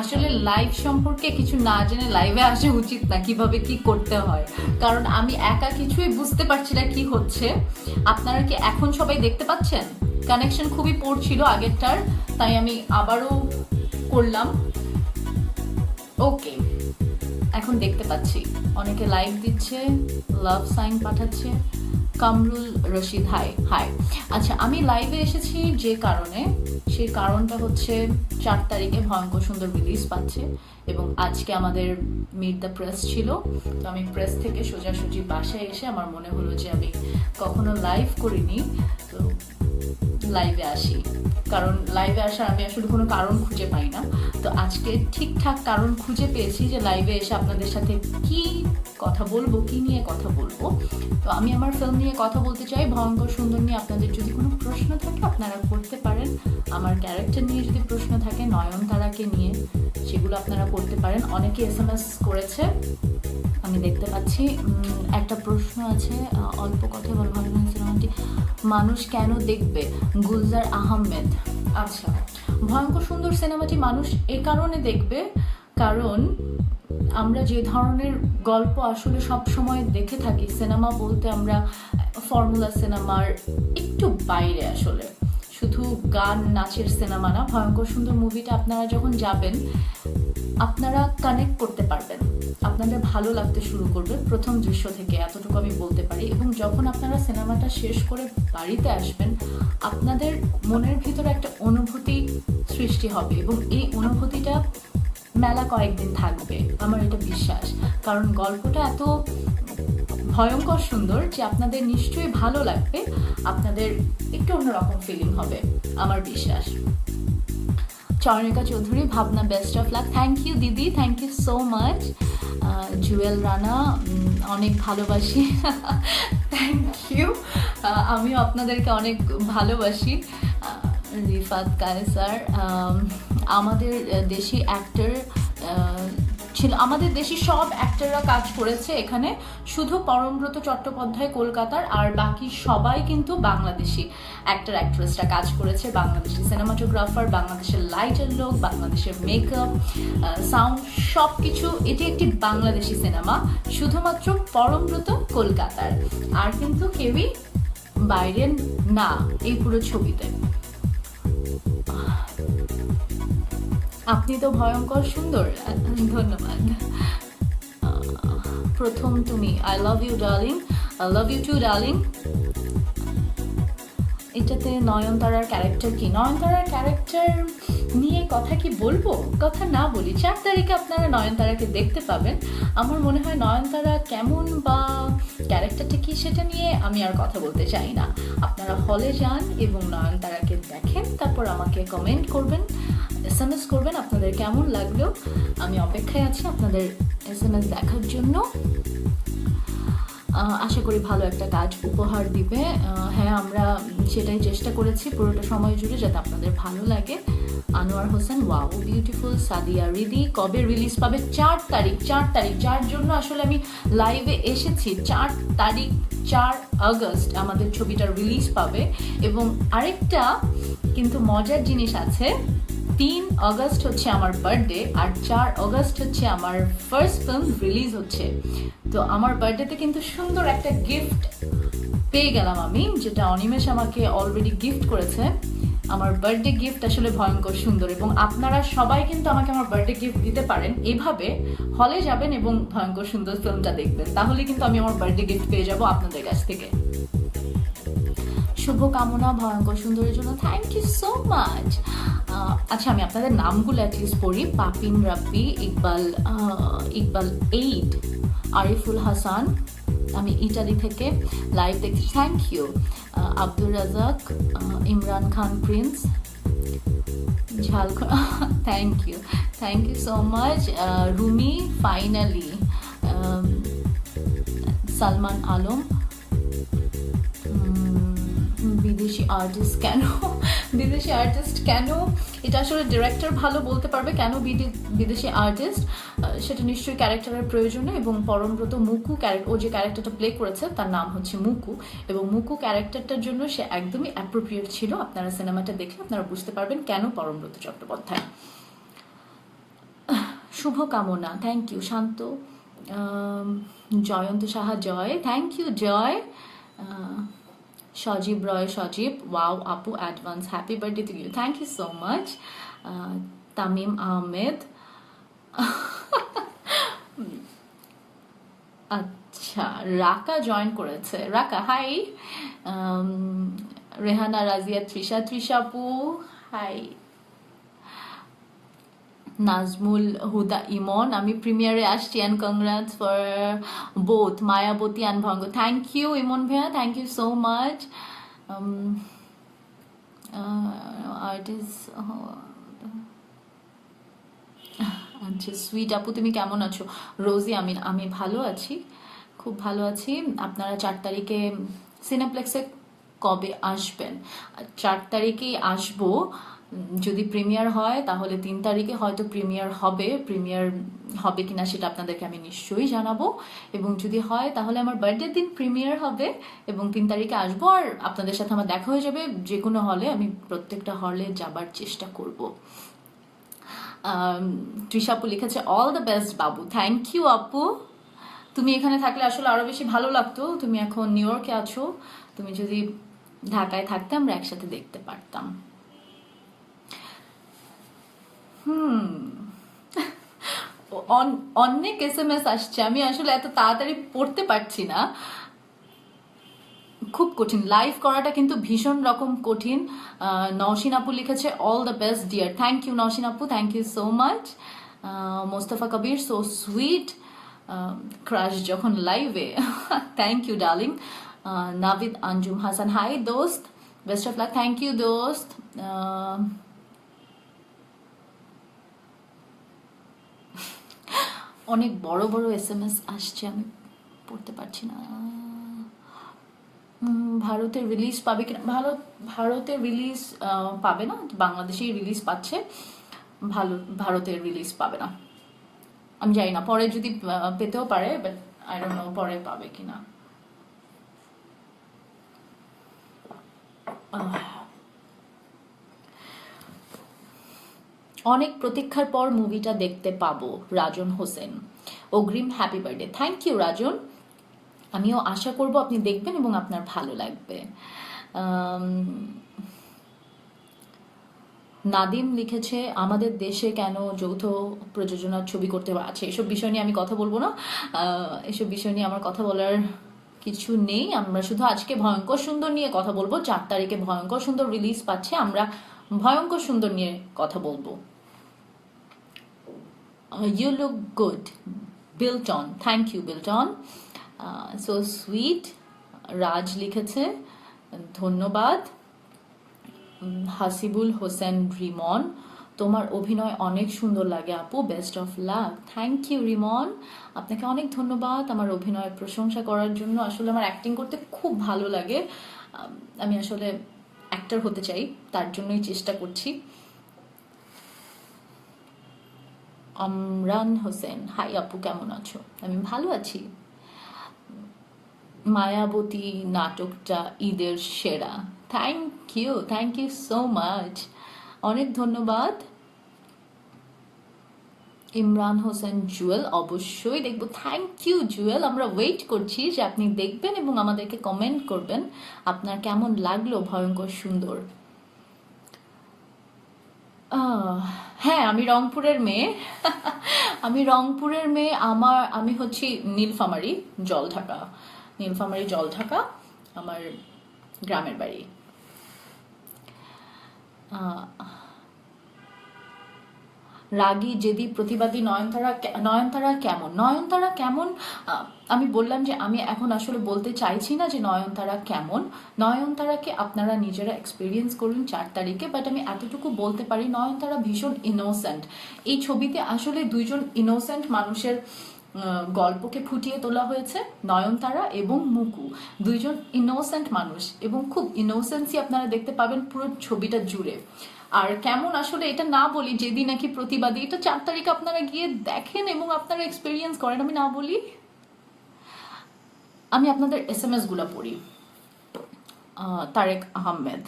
আসলে লাইভ সম্পর্কে কিছু না জেনে লাইভে আসা উচিত না কীভাবে কি করতে হয়। কারণ আমি একা কিছুই বুঝতে পারছি না কি হচ্ছে। আপনারা কি এখন সবাই দেখতে পাচ্ছেন? কানেকশন খুবই পোর ছিল আগেরটার, তাই আমি আবারও করলাম। ওকে এখন দেখতে পাচ্ছি। অনেকে লাইক দিচ্ছে লাভ সাইন পাঠাচ্ছে। Kamrul Rashid hi hi. আচ্ছা আমি লাইভে এসেছি যে কারণে সেই কারণটা হচ্ছে চার তারিখে ভয়ঙ্কর সুন্দর রিলিজ পাচ্ছে এবং আজকে আমাদের মিট দ্য প্রেস ছিল। তো আমি প্রেস থেকে সোজাসুজি বাসায় এসে আমার মনে হলো যে আমি কখনো লাইভ করিনি, তো লাইভে আসি। কারণ লাইভে আসার আমি আসলে কোনো কারণ খুঁজে পাই না। তো আজকে ঠিকঠাক কারণ খুঁজে পেয়েছি যে লাইভে এসে আপনাদের সাথে কি কথা বলব, কি নিয়ে কথা বলব। তো আমি আমার ফিল্ম নিয়ে কথা বলতে চাই। ভয়ঙ্কর সুন্দর নিয়ে আপনাদের যদি কোনো প্রশ্ন থাকে আপনারা করতে পারেন। আমার ক্যারেক্টার নিয়ে যদি প্রশ্ন থাকে, নয়নতারাকে নিয়ে। সেগুলো আপনারা করতে পারেন। অনেকে এস এম এস করেছে। আমি দেখতে পাচ্ছি। একটা প্রশ্ন আছে অল্প কথা বল ভালো মানুষ কেন দেখবে গুলজার আহমেদ? আচ্ছা। ভয়ঙ্কর সুন্দর সিনেমাটি মানুষ এ কারণে দেখবে কারণ আমরা যে ধরনের গল্প আসলে সব সময় দেখে থাকি সিনেমা বলতে আমরা ফর্মুলা সিনেমার একটু বাইরে আসলে। শুধু গান, নাচের সিনেমা না, ভয়ঙ্কর সুন্দর মুভিটা আপনারা যখন যাবেন, আপনারা কানেক্ট করতে পারবেন। আপনাদের ভালো লাগতে শুরু করবে প্রথম দৃশ্য থেকে, এতটুকু আমি বলতে পারি। এবং যখন আপনারা সিনেমাটা শেষ করে বাড়িতে আসবেন, আপনাদের মনের ভিতরে একটা অনুভূতি সৃষ্টি হবে এবং এই অনুভূতিটা মেলা কয়েকদিন থাকবে। আমার এটা বিশ্বাস। কারণ গল্পটা এত ভয়ঙ্কর সুন্দর যে আপনাদের নিশ্চয়ই ভালো লাগবে আপনাদের একটু অন্যরকম ফিলিং হবে আমার বিশ্বাস। Charonika Chowdhury Bhabna best of luck thank you দিদি thank you so much Jewel Rana অনেক ভালোবাসি। থ্যাংক ইউ আমিও আপনাদেরকে অনেক ভালোবাসি। রিফাত um, আমাদের দেশি অ্যাক্টর ছিল। আমাদের দেশি সব অ্যাক্টররা কাজ করেছে এখানে। শুধু পরমব্রত চট্টোপাধ্যায় কলকাতার, আর বাকি সবাই কিন্তু বাংলাদেশি অ্যাক্টর অ্যাক্ট্রেসরা কাজ করেছে। বাংলাদেশি সিনেমাটোগ্রাফার বাংলাদেশের লাইটের লোক বাংলাদেশের মেকআপ সাউন্ড সব কিছু এটি একটি বাংলাদেশি সিনেমা শুধুমাত্র পরমব্রত কলকাতার। আর কিন্তু কেউই বাইরের না, এই পুরো ছবিতে। আপনি তো ভয়ঙ্কর সুন্দর ধন্যবাদ। প্রথম তুমি I love you darling I love you too darling এটাতে নয়নতারার ক্যারেক্টার কি? নয়নতারার ক্যারেক্টার নিয়ে কথা কি বলব? কথা না বলি। চার তারিখে আপনারা নয়নতারাকে দেখতে পাবেন। আমার মনে হয় নয়নতারা কেমন বা ক্যারেক্টারটা কি সেটা নিয়ে আমি আর কথা বলতে চাই না। আপনারা হলে যান এবং নয়নতারাকে দেখেন, তারপর আমাকে কমেন্ট করবেন। এস এম এস করবেন, আপনাদের কেমন লাগল? আমি অপেক্ষায় আছি আপনাদের এস এম এস দেখার জন্য। আশা করি ভালো একটা কাজ উপহার দিবে। হ্যাঁ আমরা সেটাই চেষ্টা করেছি পুরোটা সময় জুড়ে যাতে আপনাদের ভালো লাগে। আনোয়ার হোসেন ওয়াও বিউটিফুল সাদিয়া রিদি, কবে রিলিজ পাবে? চার তারিখ চার তারিখ, যার জন্য আসলে আমি লাইভে এসেছি। চার তারিখ, চার আগস্ট আমাদের ছবিটা রিলিজ পাবে। এবং আরেকটা কিন্তু মজার জিনিস আছে তিন অগস্ট হচ্ছে আমার বার্থডে আর চার আগস্ট হচ্ছে আমার ফার্স্ট ফিল্ম রিলিজ হচ্ছে। তো আমার বার্থডেতে কিন্তু সুন্দর একটা গিফট পেয়ে গেলাম আমি, যেটা অনিমেষ আমাকে অলরেডি গিফট করেছে। আমার বার্থডে গিফট আসলে ভয়ঙ্কর সুন্দর এবং আপনারা সবাই কিন্তু আমাকে আমার বার্থডে গিফট দিতে পারেন। এভাবে হলে যাবেন এবং ভয়ঙ্কর সুন্দর ফিল্মটা দেখবেন। তাহলে কিন্তু আমি আমার বার্থডে গিফট পেয়ে যাব আপনাদের কাছ থেকে। শুভকামনা, ভয়ঙ্কর সুন্দরের জন্য থ্যাংক ইউ সো মাচ আচ্ছা আমি আপনাদের নামগুলো অ্যাটলিস্ট পড়ি। পাপিন, রাব্বি, ইকবাল ইকবাল এইট আরিফুল হাসান, আমি ইটালি থেকে লাইভ দেখছি। Thank you Abdur Razzak Imran Khan prince Jhalkhand thank you thank you so much Rumi finally Salman Alam বিদেশি আর্টিস্ট কেন? বিদেশি আর্টিস্ট কেন? এটা আসলে ডিরেক্টর ভালো বলতে পারবে কেন বিদে- বিদেশি আর্টিস্ট সেটা নিশ্চয়ই ক্যারেক্টারের প্রয়োজনে এবং পরমব্রত মুকু ক্যারেক্টার ও যে ক্যারেক্টারটা প্লে করেছে তার নাম হচ্ছে মুকু এবং মুকু ক্যারেক্টারটার জন্য সে একদমই অ্যাপ্রোপ্রিয়েট ছিল। আপনারা সিনেমাটা দেখলে আপনারা বুঝতে পারবেন কেন পরমব্রত চট্টোপাধ্যায়। শুভকামনা thank you Shanto. Joyanta Saha, Joy. Thank you Joy. Sajib Roy, Sajib. Wow আপু advance happy birthday to you thank you so much Tamim Ahmed আচ্ছা রাকা জয়েন করেছে। রাকা হাই রেহানা, রাজিয়া, তৃষা আপু হাই নাজমুল হুদা ইমন, আমি প্রিমিয়ারে আসছি and congrats for both Mayaboti and ভঙ্গ। Thank you Emon ভাইয়া thank you so much আচ্ছা সুইট আপু, তুমি কেমন আছো? রোজি, আমি আমি ভালো আছি, খুব ভালো আছি। আপনারা চার তারিখে সিনেপ্লেক্সে কবে আসবেন? চার তারিখেই আসব। যদি প্রিমিয়ার হয়, তাহলে তিন তারিখে হয়তো প্রিমিয়ার হবে। প্রিমিয়ার হবে কিনা সেটা আপনাদেরকে আমি নিশ্চয়ই জানাব। এবং যদি হয়, তাহলে আমার বার্থডে দিন প্রিমিয়ার হবে এবং তিন তারিখে আসব আর আপনাদের সাথে আমার দেখা হয়ে যাবে। যে কোনো হলে আমি প্রত্যেকটা হলে যাবার চেষ্টা করব। তৃষা লিখেছে অল দ্য বেস্ট বাবু। থ্যাংক ইউ আপু। তুমি এখানে থাকলে আসলে আরও বেশি ভালো লাগতো। তুমি এখন নিউ ইয়র্কে আছো। তুমি যদি ঢাকায় থাকতে, আমরা একসাথে দেখতে পারতাম। হুম। অন- অনেক এস এম এস আসছে। আমি আসলে এত তাড়াতাড়ি পড়তে পারছি না। খুব কঠিন। লাইভ করাটা কিন্তু ভীষণ রকম কঠিন। নওশিন আপু লিখেছে all the best dear thank you Naushin আপু। Thank you so much Mostafa Kabir so sweet crush যখন লাইভে thank you darling Navid, Anjum Hasan hi দোস্ত. Best of luck thank you দোস্ত আহ, অনেক বড় বড় এস এম এস আসছে, আমি পড়তে পারছি না। ভারতের রিলিজ পাবে কিনা? ভারত ভারতের রিলিজ পাবে না? বাংলাদেশেই রিলিজ পাচ্ছে। ভালো, ভারতের রিলিজ পাবে না। আমি জানি না, পরে যদি পেতেও পারে আই ডোন্ট নো পরে পাবে কিনা। আহ। অনেক প্রতীক্ষার পর মুভিটা দেখতে পাবো, রাজন হোসেন। অগ্রিম happy birthday thank you Rajan. আমিও আশা করব আপনি দেখবেন এবং আপনার ভালো লাগবে। নাদিম লিখেছে, আমাদের দেশে কেন যৌথ প্রযোজনার ছবি করতে আছে এসব বিষয় নিয়ে আমি কথা বলব না। এসব বিষয় নিয়ে আমার কথা বলার কিছু নেই। আমরা শুধু আজকে ভয়ঙ্কর সুন্দর নিয়ে কথা বলব। চার তারিখে ভয়ঙ্কর সুন্দর রিলিজ পাচ্ছে। আমরা ভয়ঙ্কর সুন্দর নিয়ে কথা বলব। You look good Bilton thank you Bilton so sweet Raj লিখেছে। ধন্যবাদ। হাসিবুল হোসেন রিমন। তোমার অভিনয় অনেক সুন্দর লাগে আপু। Best of luck thank you Rimon. আপনাকে অনেক ধন্যবাদ আমার অভিনয়ের প্রশংসা করার জন্য। আসলে আমার অ্যাক্টিং করতে খুব ভালো লাগে। আমি আসলে অ্যাক্টর হতে চাই। তার জন্যই চেষ্টা করছি। আমরান হোসেন, হাই আপু কেমন আছো? আমি ভালো আছি। মায়াবতী নাটকটা ঈদের সেরা। Thank you thank you so much অনেক ধন্যবাদ। ইমরান হোসেন, জুয়েল, অবশ্যই দেখব। Thank you Jewel. আমরা ওয়েট করছি যে আপনি দেখবেন এবং আমাদেরকে কমেন্ট করবেন। আপনার কেমন লাগল? ভয়ঙ্কর, সুন্দর। হ্যাঁ আমি রংপুরের মেয়ে। আমি রংপুরের মেয়ে, আমার, আমি হচ্ছি নীলফামারি, জলঢাকা। নীলফামারি, জলঢাকা, আমার গ্রামের বাড়ি। রাগী, জেদি, প্রতিবাদী নয়নতারা নয়নতারা কেমন? নয়নতারা কেমন? আমি বললাম যে আমি এখন আসলে বলতে চাইছি না যে নয়নতারা কেমন। নয়নতারাকে আপনারা নিজেরা এক্সপিরিয়েন্স করুন চার তারিখে বাট আমি এতটুকু বলতে পারি, নয়নতারা ভীষণ ইনোসেন্ট এই ছবিতে আসলে দুইজন ইনোসেন্ট মানুষের গল্পকে ফুটিয়ে তোলা হয়েছে, নয়নতারা এবং মুকু। দুইজন ইনোসেন্ট মানুষ এবং খুব ইনোসেন্সি আপনারা দেখতে পাবেন পুরো ছবিটা জুড়ে। আর কেমন আসলে এটা না বলি, যেদিন নাকি প্রতিবাদী, এটা চার তারিখ আপনারা গিয়ে দেখেন এবং আপনারা এক্সপিরিয়েন্স করেন, আমি না বলি, আমি আপনাদের এস এমগুলা পড়ি। তারেক আহমেদ।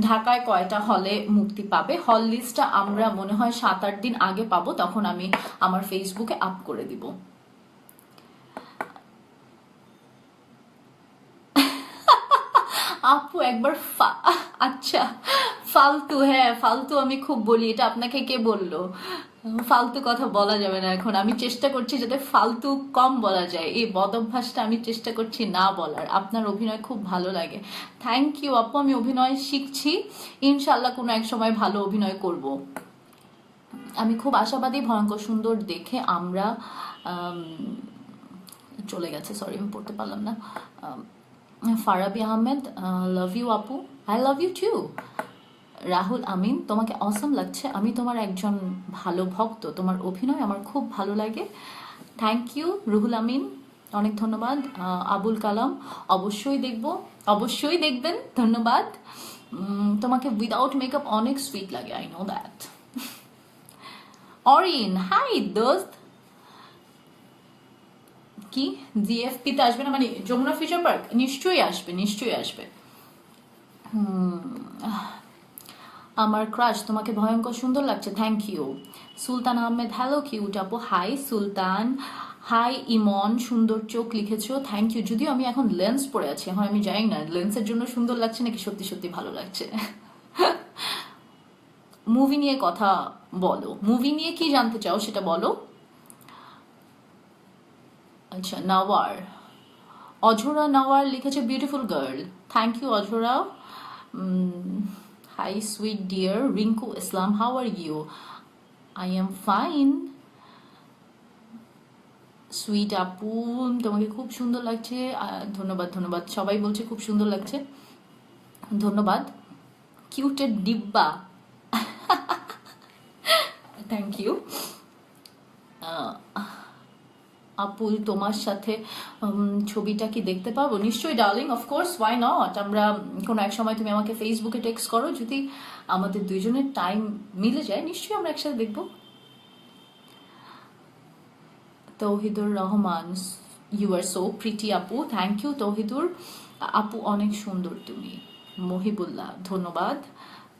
ঢাকায় কয়টা হলে মুক্তি পাবে? হল লিস্টটা আমরা মনে হয় সাত, আট দিন আগে পাবো, তখন আমি আমার ফেসবুকে আপ করে দিব। আপু একবার আচ্ছা। ফালতু হ্যাঁ ফালতু আমি খুব বলি, এটা আপনাকে কে বলল? ফালতু কথা বলা যাবে না এখন, আমি চেষ্টা করছি যাতে ফালতু কম বলা যায়, এই বদ অভ্যাসটা আমি চেষ্টা করছি না বলার, আপনার অভিনয় খুব ভালো লাগে। থ্যাংক ইউ আপু, আমি অভিনয় শিখছি ইনশাল্লাহ কোনো এক সময় ভালো অভিনয় করব। আমি খুব আশাবাদী, ভয়ঙ্কর সুন্দর দেখে আমরা চলে গেছে সরি আমি পড়তে পারলাম না। ফারাবি আহমেদ লাভ ইউ আপু I love you too Rahul Amin তোমাকে অসম লাগছে। আমি তোমার একজন ভালো ভক্ত। তোমার অভিনয় আমার খুব ভালো লাগে। Thank you Ruhul Amin. অনেক ধন্যবাদ। আবুল কালাম অবশ্যই দেখব। অবশ্যই দেখবেন। ধন্যবাদ। তোমাকে উইদাউট মেকআপ অনেক সুইট লাগে I know that Orin hi দোস্ত। কি? জিএফপি তে আসবে না? মানে যমুনা ফিচার পার্ক নিশ্চয়ই আসবে নিশ্চয়ই আসবে। হুম, আমার ক্রাশ তোমাকে ভয়ঙ্কর সুন্দর লাগছে thank you Sultan Ahmed hello cute আপু হাই সুলতান. হাই ইমন, সুন্দর চোখ লিখেছো থ্যাংক ইউ যদিও আমি এখন লেন্স পরে আছি, এখন আমি জানি না লেন্সের জন্য সুন্দর লাগছে নাকি সত্যি সত্যি ভালো লাগছে? মুভি নিয়ে কথা বলো। মুভি নিয়ে কি জানতে চাও সেটা বলো? আচ্ছা নাওয়ার। অঝোরা নাওয়ার লিখেছে beautiful girl thank you Ojhora. Hi sweet dear Rinku Islam how are you I am fine sweet আপু তোমাকে খুব সুন্দর লাগছে। ধন্যবাদ ধন্যবাদ। সবাই বলছে খুব সুন্দর লাগছে। ধন্যবাদ। কিউটের ডিব্বা। থ্যাংক ইউ আপু, তোমার সাথে ছবিটা কি দেখতে পাবো নিশ্চয়ই ডার্লিং অফকোর্স ওয়াই নট আমরা কোনো এক সময় তুমি আমাকে ফেসবুকে টেক্সট করো, যদি আমাদের দুইজনের টাইম মিলে যায়, নিশ্চয়ই আমরা একসাথে দেখব। Touhidur Rahman you are so pretty আপু থ্যাংক ইউ তৌহিদুর। আপু, অনেক সুন্দর তুমি, মহিবুল্লাহ, ধন্যবাদ।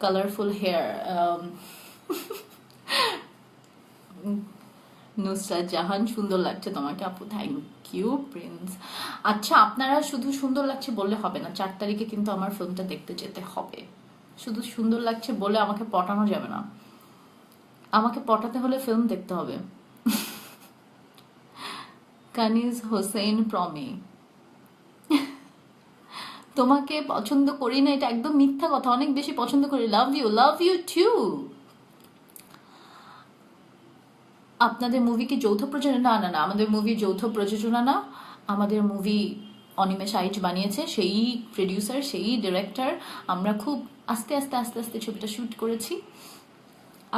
কালারফুল হেয়ার নুসরাত জাহান সুন্দর লাগছে তোমাকে আপু থ্যাংক ইউ প্রিন্স আচ্ছা আপনারা শুধু সুন্দর লাগছে বললে হবে না, চার তারিখে কিন্তু আমার ফিল্মটা দেখতে যেতে হবে। শুধু সুন্দর লাগছে বলে আমাকে পটানো যাবে না। আমাকে পটাতে হলে ফিল্ম দেখতে হবে। কানিজ হোসেন প্রমি তোমাকে পছন্দ করি না, এটা একদম মিথ্যা কথা, অনেক বেশি পছন্দ করি। Love you love you too আপনাদের মুভি কি যৌথ প্রযোজনা? না না না, আমাদের মুভি যৌথ প্রযোজনা না। আমাদের মুভি অনিমেষ আইচ বানিয়েছে সেই প্রডিউসার সেই ডিরেক্টর আমরা খুব আস্তে আস্তে আস্তে আস্তে ছবিটা শ্যুট করেছি।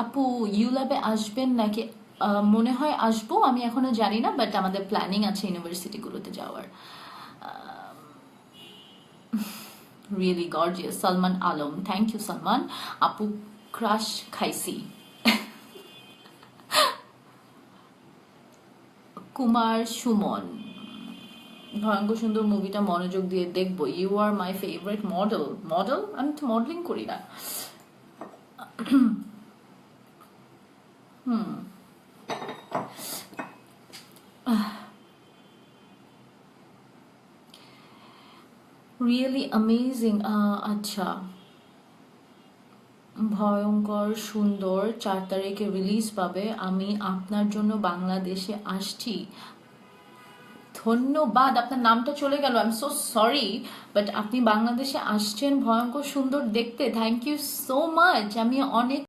আপু ইউল্যাবে আসবেন নাকি? মনে হয় আসব, আমি এখনও জানি না বাট আমাদের প্ল্যানিং আছে ইউনিভার্সিটিগুলোতে যাওয়ার। Really gorgeous Salman Alam. Thank you Salman. আপু ক্রাশ খাইছি কুমার সুমন। ভয়ঙ্কর সুন্দর মুভিটা মনোযোগ দিয়ে দেখব। You are my favourite model model আমি তো মডেলিং করি না। হুম। রিয়েলি অ্যামেজিং আচ্ছা। ভয়ঙ্কর, সুন্দর, চার তারিখে রিলিজ পাবে। আমি আপনার জন্য বাংলাদেশে আসছি। ধন্যবাদ, আপনার নামটা চলে গেল I am so sorry but আপনি বাংলাদেশে আসছেন, ভয়ঙ্কর, সুন্দর দেখতে। থ্যাংক ইউ সো মাচ আমি অনেক